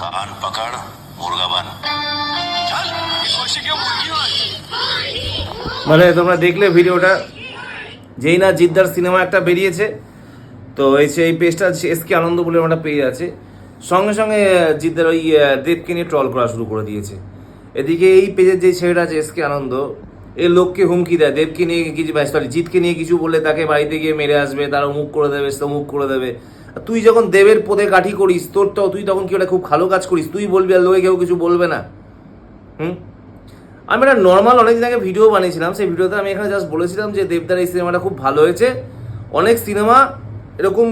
কান পাকাড় মুরগাবান মানে তোমরা দেখলে ভিডিওটা যেই না জিদ্দার সিনেমা একটা বেরিয়েছে তো এই সেই পেজটা এস কে আনন্দ বলে একটা পেজ আছে। সঙ্গে সঙ্গে জিদ্দার ওই দেবকে নিয়ে ট্রল করা শুরু করে দিয়েছে। এদিকে এই পেজের যে ছেলেটা আছে এস কে আনন্দ এ লোককে হুমকি দেয় দেবকে নিয়ে কিছু মানে সরি জিতকে নিয়ে কিছু বলে তাকে বাড়িতে গিয়ে মেরে আসবে তার অমুক করে দেবে তমুক করে দেবে। তুই যখন দেবের পদে কাঠি করিস, তোর তো, তুই তখন কি ওটা খুব ভালো কাজ করিস? তুই বলবি আর লোকে কেউ কিছু বলবে না। হুম? আমি একটা নর্মাল অনেকদিন আগে ভিডিও বানিয়েছিলাম, সেই ভিডিওতে আমি এখানে জাস্ট বলেছিলাম যে দেবদার এই সিনেমাটা খুব ভালো হয়েছে। অনেক সিনেমা এরকম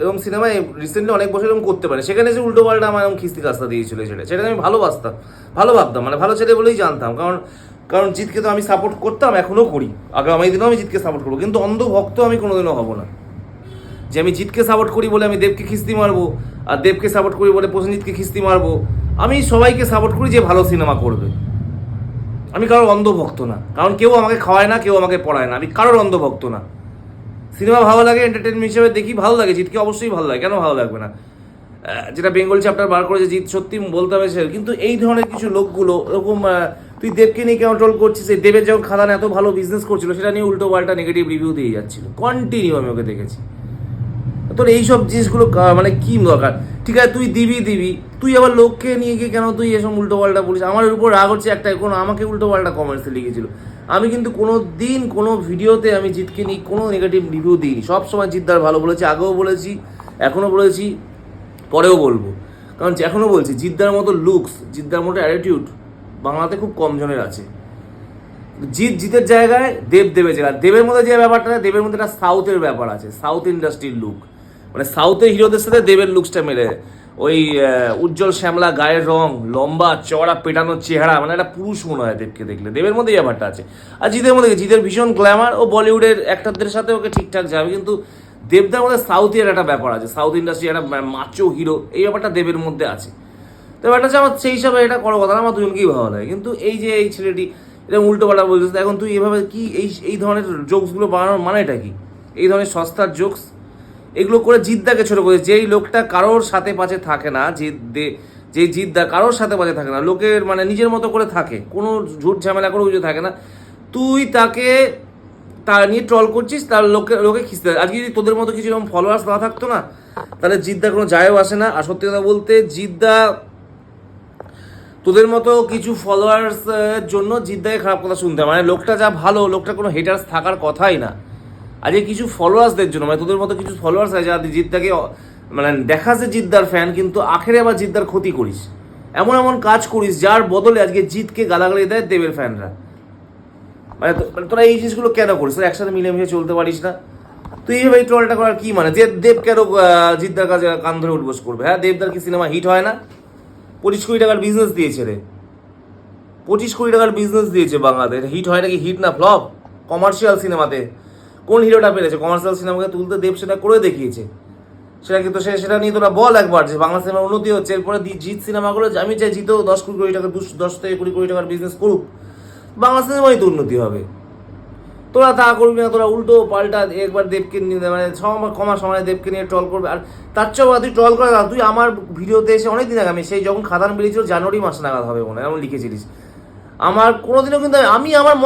এরকম সিনেমা রিসেন্টলি অনেক বছর এরকম করতে পারে। সেখানে যে উল্টো পাল্টা আমার এরকম খিস্তি কাস্তা দিয়েছিল সেটা সেটা আমি ভালোবাসতাম ভালো ভাবতাম মানে ভালো ছেলে বলেই জানতাম। কারণ কারণ জিতকে তো আমি সাপোর্ট করতাম এখনও করি। আগামী দিনেও আমি জিতকে সাপোর্ট করব। কিন্তু অন্ধ ভক্ত আমি কোনোদিনও হব না। যে আমি জিতকে সাপোর্ট করি বলে আমি দেবকে খিস্তি মারবো, আর দেবকে সাপোর্ট করি বলে প্রসেনজিৎকে খিস্তি মারবো, আমি সবাইকে সাপোর্ট করি যে ভালো সিনেমা করবে। আমি কারোর অন্ধভক্ত না, কারণ কেউ আমাকে খাওয়ায় না, কেউ আমাকে পড়ায় না, আমি কারোর অন্ধভক্ত না। সিনেমা ভালো লাগে এন্টারটেনমেন্ট হিসেবে দেখি, ভালো লাগে জিতকে অবশ্যই ভালো লাগে, কেন ভালো লাগবে না? যেটা বেঙ্গল চ্যাপ্টার বার করেছে জিত সত্যি বলতে হবে সে কিন্তু এই ধরনের কিছু লোকগুলো, এরকম তুই দেবকে নিয়ে কেন ট্রোল করছিস? দেবের যখন খাদান এত ভালো বিজনেস করছিল, সেটা নিয়ে উল্টো পাল্টা নেগেটিভ রিভিউ দিয়ে যাচ্ছিল। কন্টিনিউ আমি ওকে দেখেছি। তোর এইসব জিনিসগুলো মানে কি দরকার? ঠিক আছে, তুই দিবি দিবি। তুই আবার লোককে নিয়ে গিয়ে কেন তুই এসব উল্টো পাল্টা বলিস? আমার উপর রাগ হচ্ছে একটা কোনো আমাকে উল্টো পাল্টা কমেন্টসে লিখেছিল। আমি কিন্তু কোনো দিন কোনো ভিডিওতে আমি জিতকে নিয়ে কোনো নেগেটিভ রিভিউ দিইনি। সব সময় জিদ্দার ভালো বলেছি, আগেও বলেছি, এখনও বলেছি, পরেও বলব। কারণ এখনও বলছি জিদ্দার মতো লুকস জিদ্দার মতো অ্যাটিটিউড বাংলাতে খুব কম জনের আছে। জিৎ জিতের জায়গায় দেব দেবের জায়গায় দেবের মধ্যে যে ব্যাপারটা, দেবের মধ্যে একটা সাউথের ব্যাপার আছে সাউথ ইন্ডাস্ট্রির লুক মানে সাউথের হিরোদের সাথে দেবের লুকসটা মেলে। ওই উজ্জ্বল শ্যামলা, গায়ের রং, লম্বা, চওড়া পেটানোর চেহারা মানে একটা পুরুষ মনে হয় দেবকে দেখলে। দেবের মধ্যে ব্যাপারটা আছে। আর জিতের মধ্যে কি? জিতের ভীষণ গ্ল্যামার ও বলিউডের অ্যাক্টরদের সাথে ওকে ঠিকঠাক যাবে, কিন্তু দেবদার মধ্যে সাউথের একটা ব্যাপার আছে। সাউথ ইন্ডাস্ট্রি একটা মাচো হিরো এই ব্যাপারটা দেবের মধ্যে আছে। তো ব্যাপারটা হচ্ছে, আমার সেই হিসাবে এটা করো কথা আমার দুজনকেই ভালো লাগে। কিন্তু এই যে এই ছেলেটি, এটা উল্টো পাল্টা বলছিস এখন তুই এভাবে কি এই এই ধরনের জোকসগুলো বানানোর মানেটা কি? এই ধরনের সস্তার জোকস এগুলো করে জিদ্দাকে ছোট করে যেই লোকটা কারোর সাথে পাশে থাকে না, যে দে- যে জিদ্দা কারোর সাথে পাশে থাকে না, লোকের মানে নিজের মতো করে থাকে, কোনো ঝুট ঝামেলা করে কিছু থাকে না। তুই তাকে তা নিয়ে ট্রল করছিস, তার লোকে লোকে খিস্তে আজকে যদি তোদের মতো কিছু এরকম ফলোয়ার্স না থাকতো না, তাহলে জিদ্দা কোনো যায়ও আসে না। আর সত্যি কথা বলতে, জিদ্দা, তোদের মতো কিছু ফলোয়ার্স জন্য জিদ্দাকে খারাপ কথা শুনতে। মানে লোকটা যা ভালো, লোকটা কোনো হেটার্স থাকার কথাই না। আজকে কিছু ফলোয়ার্সদের জন্য মানে তোদের মতো কিছু ফলোয়ার্স আছে যারা জিদ্দাকে মানে দেখাস যে জিদ্দার ফ্যান কিন্তু আখেরে আবার জিদ্দার ক্ষতি করিস। এমন এমন কাজ করিস যার বদলে আজকে জিতকে গালাগালি দেয় দেবের ফ্যানরা মানে মানে তোরা এই জিনিসগুলো কেন করিস? তোরা একসাথে মিলেমিশে চলতে পারিস না। তুই এইভাবে এই ট্রলটা করার কি মানে? যে দেব কেন জিদ্দার কাছে কান ধরে উঠবোস করবে? হ্যাঁ দেবদার কি সিনেমা হিট হয় না? পঁচিশ কোটি টাকার বিজনেস দিয়েছে রে। পঁচিশ কোটি টাকার বিজনেস দিয়েছে বাংলাদেশ হিট হয় নাকি? হিট না ফ্লপ কমার্শিয়াল সিনেমাতে কোন হিরোটা পেরেছে? কমার্শিয়াল সিনেমাকে তুলতে দেব সেটা করে দেখিয়েছে। সেটা কিন্তু সে সেটা নিয়ে তোরা বল একবার যে বাংলা সিনেমার উন্নতি হচ্ছে। এরপরে জিৎ সিনেমাগুলো আমি চাই জিতেও দশ কোটি কোটি টাকা, দুশ- থেকে কুড়ি কোটি টাকার বিজনেস করুক। বাংলা সিনেমাই তো উন্নতি হবে। তোরা তা করবি না, তোরা উল্টো পাল্টা একবার দেবকে নিয়ে মানে কমা সময় দেবকে নিয়ে ট্রল করবে। আর তার চেয়েও তুই ট্রল করে তুই আমার ভিডিওতে এসে অনেক দিন আগে আমি সেই যখন খাদান বেরিয়েছিল, জানুয়ারি মাস নাগাদ হবে মনে হয়, এমন লিখেছিলিস। আমার কোনোদিনও কিন্তু আমি আমার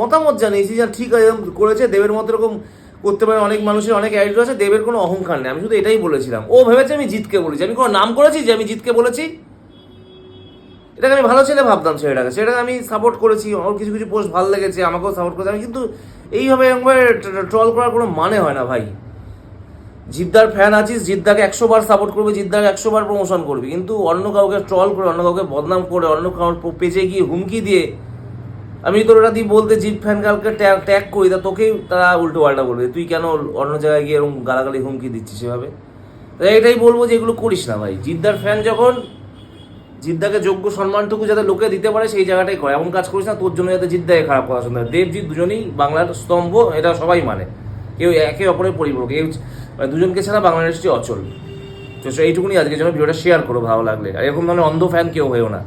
মতামত জানিয়েছি যে ঠিক আছে, এরকম করেছে, দেবের মতো এরকম করতে পারে অনেক মানুষের, অনেক অ্যাডিট আছে, দেবের কোনো অহংকার নেই। আমি শুধু এটাই বলেছিলাম। ও ভেবেছে আমি জিতকে বলেছি। আমি কোনো নাম করেছি যে আমি জিতকে বলেছি? এটাকে আমি ভালো ছেলে ভাবতাম ছেলেটাকে। সেটাকে আমি সাপোর্ট করেছি। ওর কিছু কিছু পোস্ট ভালো লেগেছে, আমাকেও সাপোর্ট করেছে। আমি কিন্তু এইভাবে এরকমভাবে ট্রল করার কোনো মানে হয় না ভাই। জিদ্দার ফ্যান আছিস, জিদ্দাকে একশো বার সাপোর্ট করবে, জিদ্দাকে একশো বার প্রমোশন করবি। কিন্তু অন্য কাউকে ট্রল করে, অন্য কাউকে বদনাম করে, অন্য কাউর পেজে গিয়ে হুমকি দিয়ে আমি তোর ওটা দিয়ে বলতে জিৎ ফ্যান কালকে ট্যাগ ট্যাগ করি, তা তোকেই তারা উল্টো পাল্টা বলবে। তুই কেন অন্য জায়গায় গিয়ে এরকম গালাগালি, হুমকি দিচ্ছিস সেভাবে তাই এটাই বলব যে এগুলো করিস না ভাই। জিদ্দার ফ্যান যখন জিদ্দাকে যোগ্য সম্মানটুকু যাতে লোকে দিতে পারে, সেই জায়গাটাই করে। এমন কাজ করিস না, তোর জন্য যাতে জিদ্দাকে খারাপ কথা শুনতে। দেবজিৎ দুজনেই বাংলার স্তম্ভ, এটা সবাই মানে। কেউ একে অপরের পরিপূরক, কেউ মানে দুজনকে ছাড়া বাংলাদেশটি অচল। তো এইটুকুনি আজকের জন্য ভিডিওটা শেয়ার করো, ভালো লাগলে। আর এরকম ধরনের অন্ধ ফ্যান কেউ হয়েও না।